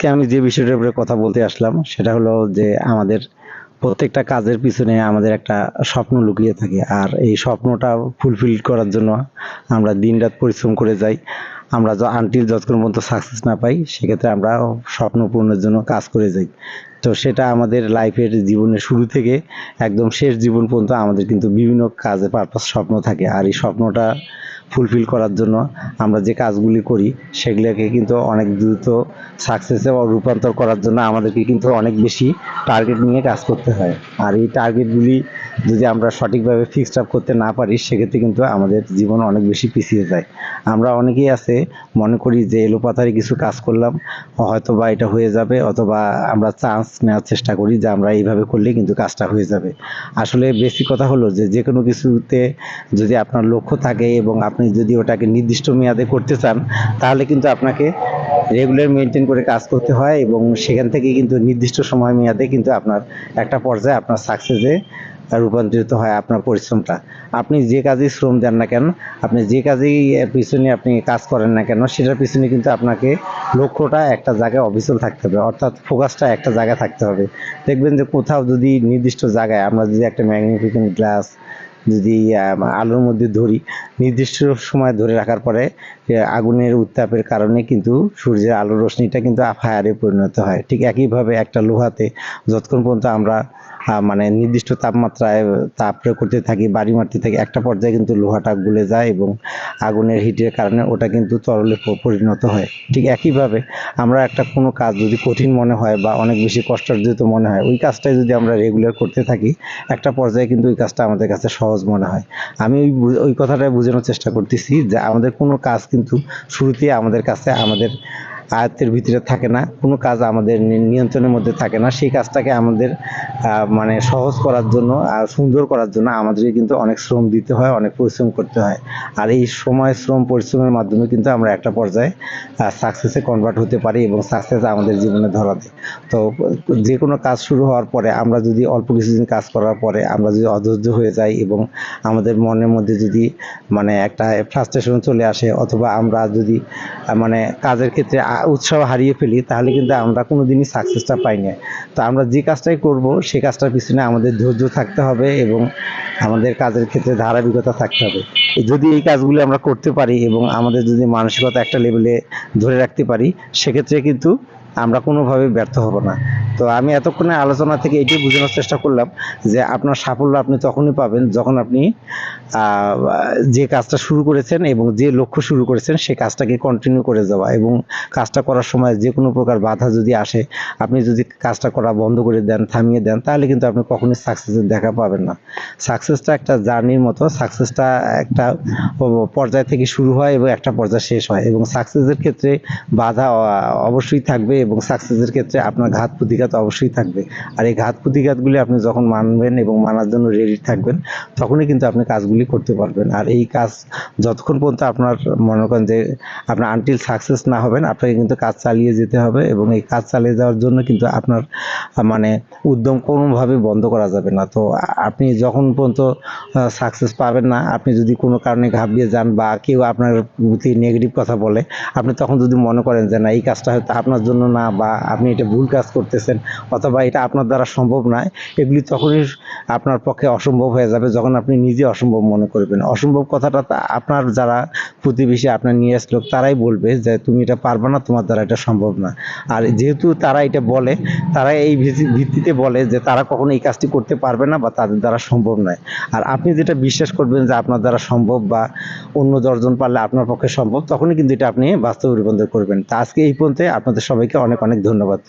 আজকে আমি যে বিষয়টার উপরে কথা বলতে আসলাম, সেটা হলো যে আমাদের প্রত্যেকটা কাজের পিছনে আমাদের একটা স্বপ্ন লুকিয়ে থাকে। আর এই স্বপ্নটা ফুলফিল করার জন্য আমরা দিনরাত পরিশ্রম করে যাই। আমরা আনটিল যতক্ষণ পর্যন্ত সাকসেস না পাই, সেক্ষেত্রে আমরা স্বপ্ন পূরণের জন্য কাজ করে যাই। তো সেটা আমাদের লাইফের জীবনের শুরু থেকে একদম শেষ জীবন পর্যন্ত আমাদের কিন্তু বিভিন্ন কাজে পারপাস স্বপ্ন থাকে। আর এই স্বপ্নটা ফুলফিল করার জন্য আমরা যে কাজগুলি করি, সেগুলোকে কিন্তু অনেক দ্রুত সাকসেসে রূপান্তর করার জন্য আমাদেরকে কিন্তু অনেক বেশি টার্গেট নিয়ে কাজ করতে হয়। আর এই টার্গেটগুলি যদি আমরা সঠিকভাবে ফিক্সড আপ করতে না পারি, সেক্ষেত্রে কিন্তু আমাদের জীবন অনেক বেশি পিছিয়ে যায়। আমরা অনেকেই আছে, মনে করি যে এলোপাতারি কিছু কাজ করলাম, হয়তো বা এটা হয়ে যাবে, অথবা আমরা চান্স নেওয়ার চেষ্টা করি যে আমরা এইভাবে করলে কিন্তু কাজটা হয়ে যাবে। আসলে বেসিক কথা হলো যে যে কোনো কিছুতে যদি আপনার লক্ষ্য থাকে এবং আপনি যদি ওটাকে নির্দিষ্ট মেয়াদে করতে চান, তাহলে কিন্তু আপনাকে রেগুলার মেনটেন করে কাজ করতে হয় এবং সেখান থেকে কিন্তু নির্দিষ্ট সময় মেয়াদে কিন্তু আপনার একটা পর্যায়ে আপনার সাকসেসে রূপান্তরিত হয় আপনার পরিশ্রমটা। আপনি যে কাজেই শ্রম দেন না কেন, আপনি যে কাজেই পিছনে আপনি কাজ করেন না কেন, সেটার পিছনে কিন্তু আপনাকে লক্ষ্যটা একটা জায়গায় অবিচল থাকতে হবে। অর্থাৎ ফোকাসটা একটা জায়গায় থাকতে হবে। দেখবেন যে কোথাও যদি নির্দিষ্ট জায়গায় আমরা যদি একটা ম্যাগনিফিকেন্ট গ্লাস যদি আলোর মধ্যে ধরি, নির্দিষ্ট সময় ধরে রাখার পরে আগুনের উত্তাপের কারণে কিন্তু সূর্যের আলোর রশ্মিটা কিন্তু ফায়ারে পরিণত হয়। ঠিক একইভাবে একটা লোহাতে যতক্ষণ পর্যন্ত আমরা মানে নির্দিষ্ট তাপমাত্রায় তাপ প্রয়োগ করতে থাকি বাড়ি মারতে থাকি, একটা পর্যায়ে কিন্তু লোহাটা গলে যায় এবং আগুনের হিটের কারণে ওটা কিন্তু তরলে পরিণত হয়। ঠিক একইভাবে আমরা একটা কোনো কাজ যদি কঠিন মনে হয় বা অনেক বেশি কষ্টার্জিত মনে হয়, ওই কাজটাই যদি আমরা রেগুলার করতে থাকি, একটা পর্যায়ে কিন্তু ওই কাজটা আমাদের কাছে সহজ মনে হয়। আমি ওই ওই কথাটাই বোঝানোর চেষ্টা করতেছি যে আমাদের কোনো কাজ কিন্তু শুরুতে আমাদের কাছে আমাদের আয়ত্তের ভিতরে থাকে না, কোনো কাজ আমাদের নিয়ন্ত্রণের মধ্যে থাকে না। সেই কাজটাকে আমাদের মানে সহজ করার জন্য আর সুন্দর করার জন্য আমাদেরকে কিন্তু অনেক শ্রম দিতে হয়, অনেক পরিশ্রম করতে হয়। আর এই সময় শ্রম পরিশ্রমের মাধ্যমে কিন্তু আমরা একটা পর্যায়ে সাকসেসে কনভার্ট হতে পারি এবং সাকসেস আমাদের জীবনে ধরা দেয়। তো যে কোনো কাজ শুরু হওয়ার পরে আমরা যদি অল্প কিছুদিন কাজ করার পরে আমরা যদি অধৈর্য হয়ে যাই এবং আমাদের মনের মধ্যে যদি মানে একটা ফ্রাস্ট্রেশন চলে আসে অথবা আমরা যদি মানে কাজের ক্ষেত্রে উৎসাহ হারিয়ে ফেলি, তাহলে কিন্তু আমরা কোনো দিনই সাকসেসটা পাই না। তো আমরা যে কাজটাই করব, সে কাজটার পিছনে আমাদের ধৈর্য থাকতে হবে এবং আমাদের কাজের ক্ষেত্রে ধারাবাহিকতা থাকতে হবে। যদি এই কাজগুলো আমরা করতে পারি এবং আমাদের যদি মানসিকতা একটা লেভেলে ধরে রাখতে পারি, সেক্ষেত্রে কিন্তু আমরা কোনোভাবে ব্যর্থ হব না। তো আমি এতক্ষণে আলোচনা থেকে এটাই বোঝানোর চেষ্টা করলাম যে আপনার সাফল্য আপনি তখনই পাবেন যখন আপনি যে কাজটা শুরু করেছেন এবং যে লক্ষ্য শুরু করেছেন সেই কাজটাকে কন্টিনিউ করে যাওয়া এবং কাজটা করার সময় যে কোনো প্রকার বাধা যদি আসে, আপনি যদি কাজটা করা বন্ধ করে দেন, থামিয়ে দেন, তাহলে কিন্তু আপনি কখনোই সাকসেসের দেখা পাবেন না। সাকসেসটা একটা জার্নির মতো সাকসেসটা একটা পর্যায় থেকে শুরু হয় এবং একটা পর্যায়ে শেষ হয় এবং সাকসেসের ক্ষেত্রে বাধা অবশ্যই থাকবে এবং সাকসেসের ক্ষেত্রে আপনার ঘাত প্রতিঘাত অবশ্যই থাকবে। আর এই ঘাত প্রতিঘাতগুলি আপনি যখন মানবেন এবং মানার জন্য রেডি থাকবেন, তখনই কিন্তু আপনি কাজগুলি করতে পারবেন। আর এই কাজ যতক্ষণ পর্যন্ত আপনার মনে করেন যে আপনার আনটিল সাকসেস না হবেন, আপনাকে কিন্তু কাজ চালিয়ে যেতে হবে এবং এই কাজ চালিয়ে যাওয়ার জন্য কিন্তু আপনার মানে উদ্যম কোনোভাবে বন্ধ করা যাবে না। তো আপনি যখন পর্যন্ত সাকসেস পাবেন না, আপনি যদি কোনো কারণে ঘাবড়িয়ে যান বা কেউ আপনার প্রতি নেগেটিভ কথা বলে, আপনি তখন যদি মনে করেন যে না, এই কাজটা হয়তো আপনার জন্য না বা আপনি এটা ভুল কাজ করতেছেন অথবা এটা আপনার দ্বারা সম্ভব নয়, এগুলি তখনই আপনার পক্ষে অসম্ভব হয়ে যাবে যখন আপনি নিজে অসম্ভব মনে করবেন। অসম্ভব কথাটা আপনার যারা প্রতিবেশী আপনার নিয়ে লোক তারাই বলবে যে তুমি এটা পারবে না, তোমার দ্বারা এটা সম্ভব না। আর যেহেতু তারা এটা বলে, তারা এই ভিত্তিতে বলে যে তারা কখনো এই কাজটি করতে পারবে না বা তাদের দ্বারা সম্ভব নয়। আর আপনি যেটা বিশ্বাস করবেন যে আপনার দ্বারা সম্ভব বা অন্য দশজন পারলে আপনার পক্ষে সম্ভব, তখনই কিন্তু এটা আপনি বাস্তবে রূপান্তর করবেন। তা আজকে এই পর্যন্ত আপনাদের সবাইকে অনেক অনেক ধন্যবাদ।